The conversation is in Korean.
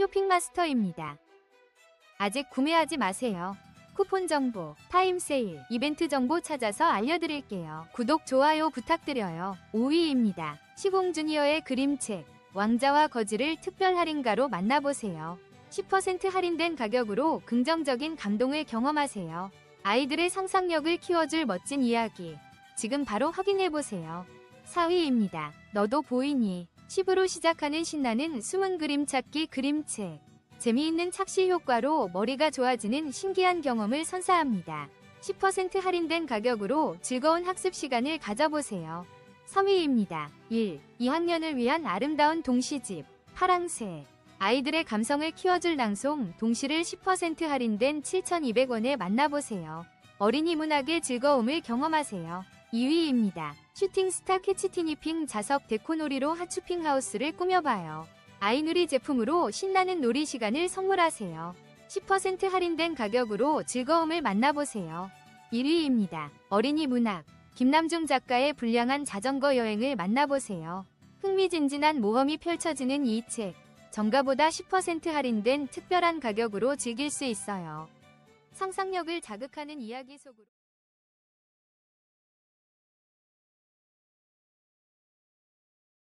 쇼핑마스터입니다. 아직 구매하지 마세요. 쿠폰 정보, 타임 세일, 이벤트 정보 찾아서 알려드릴게요. 구독, 좋아요 부탁드려요. 5위입니다. 시공 주니어의 그림책, 왕자와 거지를 특별 할인가로 만나보세요. 10% 할인된 가격으로 긍정적인 감동을 경험하세요. 아이들의 상상력을 키워줄 멋진 이야기. 지금 바로 확인해보세요. 4위입니다. 너도 보이니? 10으로 시작하는 신나는 숨은 그림 찾기 그림책. 재미있는 착시 효과로 머리가 좋아지는 신기한 경험을 선사합니다. 10% 할인된 가격으로 즐거운 학습 시간을 가져보세요. 3위입니다. 1. 2학년을 위한 아름다운 동시집. 파랑새. 아이들의 감성을 키워줄 낭송 동시를 10% 할인된 7,200원에 만나보세요. 어린이 문학의 즐거움을 경험하세요. 2위입니다. 슈팅스타 캐치티니핑 자석 데코놀이로 하추핑 하우스를 꾸며봐요. 아이누리 제품으로 신나는 놀이 시간을 선물하세요. 10% 할인된 가격으로 즐거움을 만나보세요. 1위입니다. 어린이 문학. 김남중 작가의 불량한 자전거 여행을 만나보세요. 흥미진진한 모험이 펼쳐지는 이 책. 정가보다 10% 할인된 특별한 가격으로 즐길 수 있어요. 상상력을 자극하는 이야기 속으로